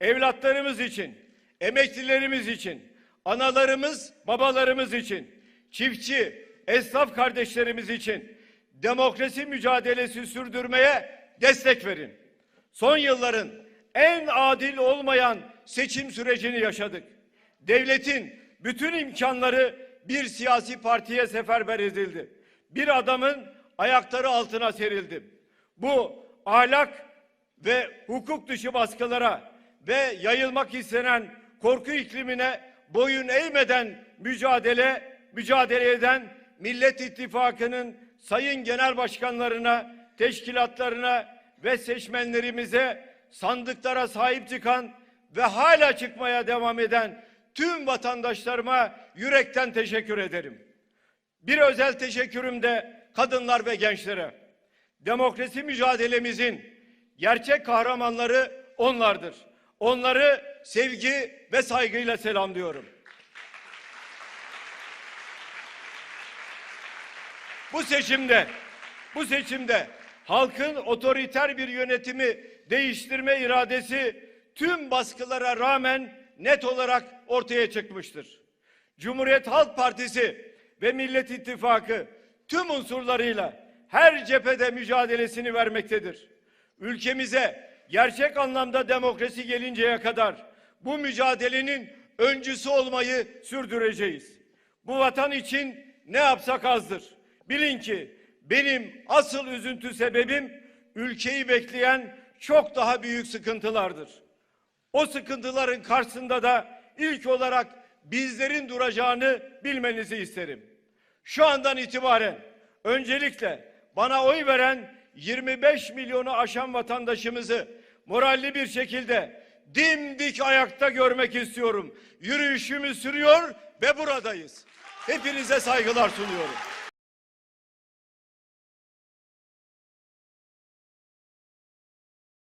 evlatlarımız için, emeklilerimiz için, analarımız, babalarımız için, çiftçi, esnaf kardeşlerimiz için demokrasi mücadelesi sürdürmeye destek verin. Son yılların en adil olmayan seçim sürecini yaşadık. Devletin bütün imkanları bir siyasi partiye seferber edildi. Bir adamın ayakları altına serildi. Bu ahlak ve hukuk dışı baskılara ve yayılmak istenen korku iklimine boyun eğmeden mücadele mücadele eden Millet İttifakı'nın sayın genel başkanlarına, teşkilatlarına ve seçmenlerimize sandıklara sahip çıkan ve hala çıkmaya devam eden tüm vatandaşlarıma yürekten teşekkür ederim. Bir özel teşekkürüm de kadınlar ve gençlere. Demokrasi mücadelemizin gerçek kahramanları onlardır. Onları sevgi ve saygıyla selamlıyorum. Bu seçimde, bu seçimde halkın otoriter bir yönetimi değiştirme iradesi tüm baskılara rağmen net olarak ortaya çıkmıştır. Cumhuriyet Halk Partisi ve Millet İttifakı tüm unsurlarıyla her cephede mücadelesini vermektedir. Ülkemize gerçek anlamda demokrasi gelinceye kadar bu mücadelenin öncüsü olmayı sürdüreceğiz. Bu vatan için ne yapsak azdır. Bilin ki benim asıl üzüntü sebebim ülkeyi bekleyen çok daha büyük sıkıntılardır. O sıkıntıların karşısında da ilk olarak bizlerin duracağını bilmenizi isterim. Şu andan itibaren öncelikle bana oy veren 25 milyonu aşan vatandaşımızı moralli bir şekilde dimdik ayakta görmek istiyorum. Yürüyüşümü sürüyor ve buradayız. Hepinize saygılar sunuyorum.